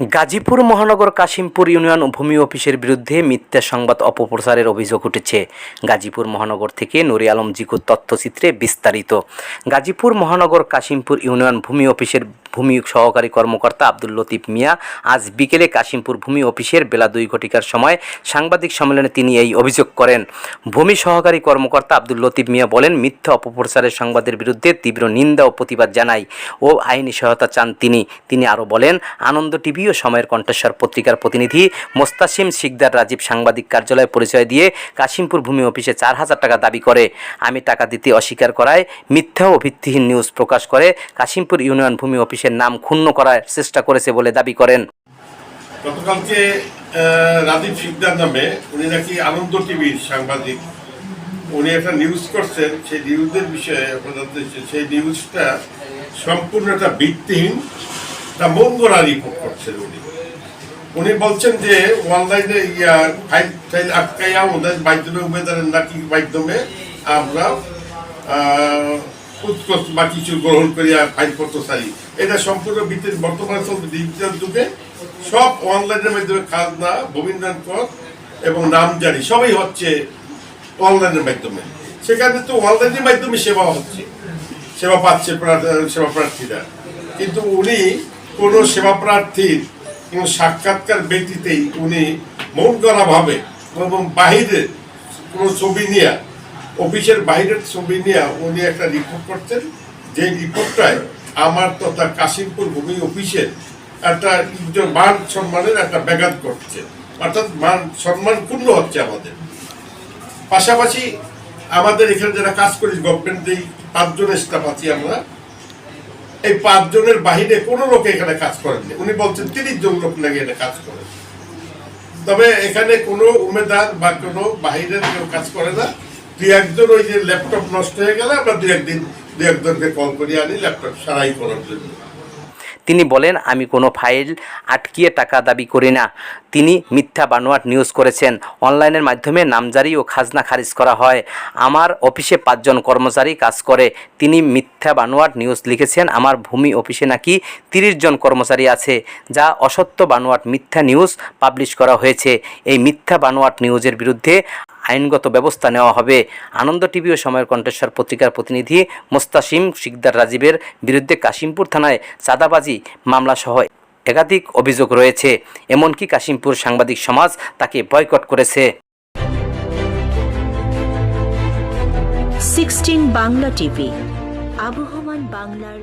গাজীপুর, মহানগর, কাশিমপুর ইউনিয়ন ভূমি অফিসের বিরুদ্ধে মিথ্যা সংবাদ অপপ্রচারের অভিযোগ উঠেছে। গাজীপুর, মহানগর থেকে নুরি আলম জিকুর তথ্যচিত্রে বিস্তারিত। গাজীপুর, মহানগর, কাশিমপুর ইউনিয়ন ভূমি অফিসের ভূমি সহকারী কর্মকর্তা আব্দুল লতিফ মিয়া আজ বিকেলে কাশিমপুর ভূমি অফিসের বেলা দুই ঘটিকার সময় সাংবাদিক সম্মেলনে তিনি এই অভিযোগ করেন। ভূমি সহকারী কর্মকর্তা আব্দুল লতিফ মিয়া বলেন, মিথ্যা অপপ্রচারের সংবাদের বিরুদ্ধে তীব্র নিন্দা ও প্রতিবাদ জানাই ও আইনি সহায়তা চান তিনি। তিনি আরও বলেন, আনন্দ টিভি ও সময়ের কণ্ঠস্বর পত্রিকার প্রতিনিধি মোস্তাসিম শিকদার রাজীব সাংবাদিক কার্যালয়ে পরিচয় দিয়ে কাশিমপুর ভূমি অফিসে চার হাজার টাকা দাবি করে। আমি টাকা দিতে অস্বীকার করায় মিথ্যা ও ভিত্তিহীন নিউজ প্রকাশ করে কাশিমপুর ইউনিয়ন ভূমি অফিসের নাম ক্ষুণ্ণ করার চেষ্টা করেছে বলে দাবি করেন। গতকালকে রাজীব শিকদার নামে উনি নাকি আনন্দ টিভির সাংবাদিক, উনি একটা নিউজ করছেন, সেই নিউজের বিষয়ে সেই নিউজটা সম্পূর্ণ একটা ভিত্তিহীন তা গড়া রিপোর্ট করছেন উনি। উনি বলছেন যে, অনলাইনে ইয়া ফাইল ফাইল আটকাইয়া ওদের মাধ্যমে উমেদারের নাকি মাধ্যমে আমরা আহ, উৎকর্ষ বা কিছু গ্রহণ করিয়া ফাইল করতে চাই। এটা সম্পূর্ণ ভিত্তির বর্তমানে চলছে ডিজিটাল যুগে সব অনলাইনের মাধ্যমে খাজনা ভূমিন্দান কর এবং নামজারি সবই হচ্ছে অনলাইনের মাধ্যমে। সেখানে তো অনলাইনের মাধ্যমে সেবা হচ্ছে। সেবা পাচ্ছে সেবা প্রার্থীরা। কিন্তু উনি কোনো সেবা প্রার্থীর কোনো সাক্ষাৎকার ব্যক্তিতেই উনি মন করা এবং বাহিরে কোনো ছবি নিয়ে অফিসের বাইরের ছবি নিয়ে উনি একটা রিপোর্ট করছেন। যে রিপোর্টটায় আমার তথা কাশিমপুর ভূমি অফিসের একটা মান সম্মানের একটা ব্যাঘাত করছে অর্থাৎ মান সম্মান হচ্ছে আমাদের। পাশাপাশি আমাদের এখানে যারা কাজ করি গভর্নমেন্ট এই পাঁচজন স্টাফ আছি আমরা, এই পাঁচজনের বাহিরে কোনো লোক এখানে কাজ করেননি। উনি বলছেন তিরিশ জন লোক নাকি এটা কাজ করে। তবে এখানে কোনো উমেদার বা কোনো বাহিরের কেউ কাজ করে না। দুই একজন ওই যে ল্যাপটপ নষ্ট হয়ে গেলে আমরা দুই একদিন, দুই একজনকে কল করি আনি ল্যাপটপ সারাই করার জন্য। তিনি বলেন, আমি কোনো ফাইল আটকিয়ে টাকা দাবি করি না। তিনি মিথ্যা বানোয়াট নিউজ করেছেন। অনলাইনের মাধ্যমে নামজারি ও খাজনা খারিজ করা হয়। আমার অফিসে পাঁচজন কর্মচারী কাজ করে। তিনি মিথ্যা বানোয়াট নিউজ লিখেছেন। আমার ভূমি অফিসে নাকি তিরিশ জন কর্মচারী আছে, যা অসত্য বানোয়াট মিথ্যা নিউজ পাবলিশ করা হয়েছে। এই মিথ্যা বানোয়াট নিউজের বিরুদ্ধে আইনগত ব্যবস্থা নেওয়া হবে। আনন্দ টিভি ও সময়ের কণ্ঠস্বর পত্রিকার প্রতিনিধি মোস্তাসিম শিকদার রাজীবের বিরুদ্ধে কাশিমপুর থানায় চাঁদাবাজি মামলাসহ একাধিক অভিযোগ রয়েছে। এমনকি কাশিমপুর সাংবাদিক সমাজ তাকে বয়কট করেছে। সিক্সটিন বাংলা টিভি, আবহমান বাংলার